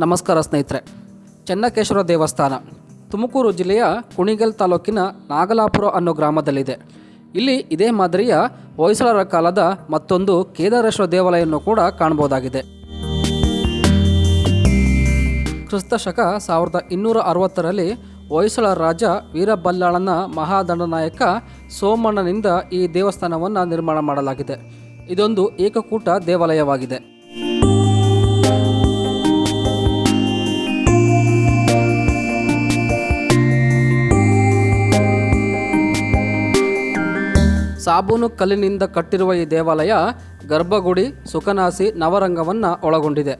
ನಮಸ್ಕಾರ ಸ್ನೇಹಿತರೆ. ಚೆನ್ನಕೇಶ್ವರ ದೇವಸ್ಥಾನ, ತುಮಕೂರು ಜಿಲ್ಲೆಯ ಕುಣಿಗಲ್ ತಾಲೂಕಿನ ನಾಗಲಾಪುರ ಅನ್ನೋ ಗ್ರಾಮದಲ್ಲಿದೆ. ಇಲ್ಲಿ ಇದೇ ಮಾದರಿಯ ಹೊಯ್ಸಳರ ಕಾಲದ ಮತ್ತೊಂದು ಕೇದಾರೇಶ್ವರ ದೇವಾಲಯವನ್ನು ಕೂಡ ಕಾಣಬಹುದಾಗಿದೆ. ಕ್ರಿಸ್ತ ಶಕ ಸಾವಿರದ ಇನ್ನೂರ ಅರವತ್ತರಲ್ಲಿ ಹೊಯ್ಸಳ ರಾಜ ವೀರಬಲ್ಲಾಳನ ಮಹಾದಂಡನಾಯಕ ಸೋಮಣ್ಣನಿಂದ ಈ ದೇವಸ್ಥಾನವನ್ನು ನಿರ್ಮಾಣ ಮಾಡಲಾಗಿದೆ. ಇದೊಂದು ಏಕಕೂಟ ದೇವಾಲಯವಾಗಿದೆ. ಸಾಬೂನು ಕಲ್ಲಿನಿಂದ ಕಟ್ಟಿರುವ ಈ ದೇವಾಲಯ ಗರ್ಭಗುಡಿ ಸುಖನಾಸಿ ನವರಂಗವನ್ನು ಒಳಗೊಂಡಿದೆ.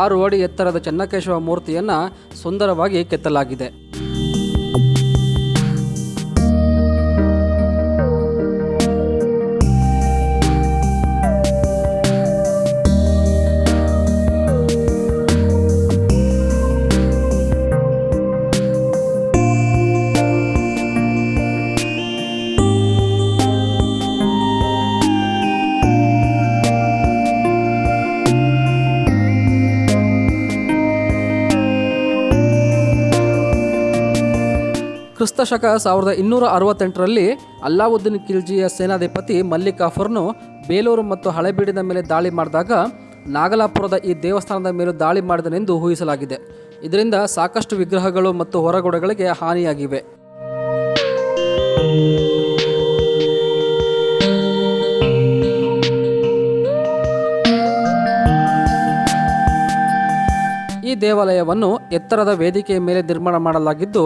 ಆರು ಅಡಿ ಎತ್ತರದ ಚೆನ್ನಕೇಶವ ಮೂರ್ತಿಯನ್ನು ಸುಂದರವಾಗಿ ಕೆತ್ತಲಾಗಿದೆ. ಕ್ರಿಸ್ತ ಶಕ ಸಾವಿರದ ಇನ್ನೂರ ಅರವತ್ತೆಂಟರಲ್ಲಿ ಅಲ್ಲಾವುದ್ದೀನ್ ಖಿಲ್ಜಿಯ ಸೇನಾಧಿಪತಿ ಮಲ್ಲಿಕಾಫರ್ನು ಬೇಲೂರು ಮತ್ತು ಹಳೆಬೀಡಿನ ಮೇಲೆ ದಾಳಿ ಮಾಡಿದಾಗ ನಾಗಲಾಪುರದ ಈ ದೇವಸ್ಥಾನದ ಮೇಲೂ ದಾಳಿ ಮಾಡಿದನೆಂದು ಊಹಿಸಲಾಗಿದೆ. ಇದರಿಂದ ಸಾಕಷ್ಟು ವಿಗ್ರಹಗಳು ಮತ್ತು ಹೊರಗೋಡೆಗಳಿಗೆ ಹಾನಿಯಾಗಿವೆ. ಈ ದೇವಾಲಯವನ್ನು ಎತ್ತರದ ವೇದಿಕೆಯ ಮೇಲೆ ನಿರ್ಮಾಣ ಮಾಡಲಾಗಿದ್ದು,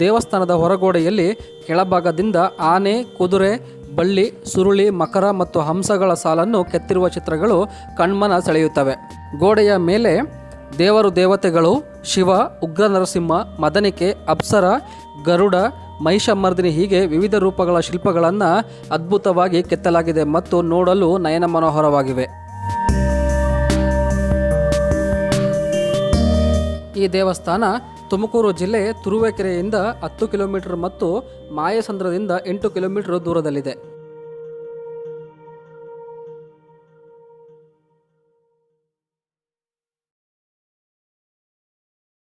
ದೇವಸ್ಥಾನದ ಹೊರಗೋಡೆಯಲ್ಲಿ ಕೆಳಭಾಗದಿಂದ ಆನೆ, ಕುದುರೆ, ಬಳ್ಳಿ, ಸುರುಳಿ, ಮಕರ ಮತ್ತು ಹಂಸಗಳ ಸಾಲನ್ನು ಕೆತ್ತಿರುವ ಚಿತ್ರಗಳು ಕಣ್ಮನ ಸೆಳೆಯುತ್ತವೆ. ಗೋಡೆಯ ಮೇಲೆ ದೇವರು ದೇವತೆಗಳು, ಶಿವ ಉಗ್ರ ನರಸಿಂಹ ಮದನಿಕೆ, ಅಪ್ಸರ, ಗರುಡ, ಮಹಿಷಮರ್ದಿನಿ ಹೀಗೆ ವಿವಿಧ ರೂಪಗಳ ಶಿಲ್ಪಗಳನ್ನು ಅದ್ಭುತವಾಗಿ ಕೆತ್ತಲಾಗಿದೆ ಮತ್ತು ನೋಡಲು ನಯನ ಮನೋಹರವಾಗಿವೆ. ಈ ದೇವಸ್ಥಾನ ತುಮಕೂರು ಜಿಲ್ಲೆ ತುರುವೇಕೆರೆಯಿಂದ ಹತ್ತು ಕಿಲೋಮೀಟರ್ ಮತ್ತು ಮಾಯಸಂದ್ರದಿಂದ ಎಂಟು ಕಿಲೋಮೀಟರ್ ದೂರದಲ್ಲಿದೆ.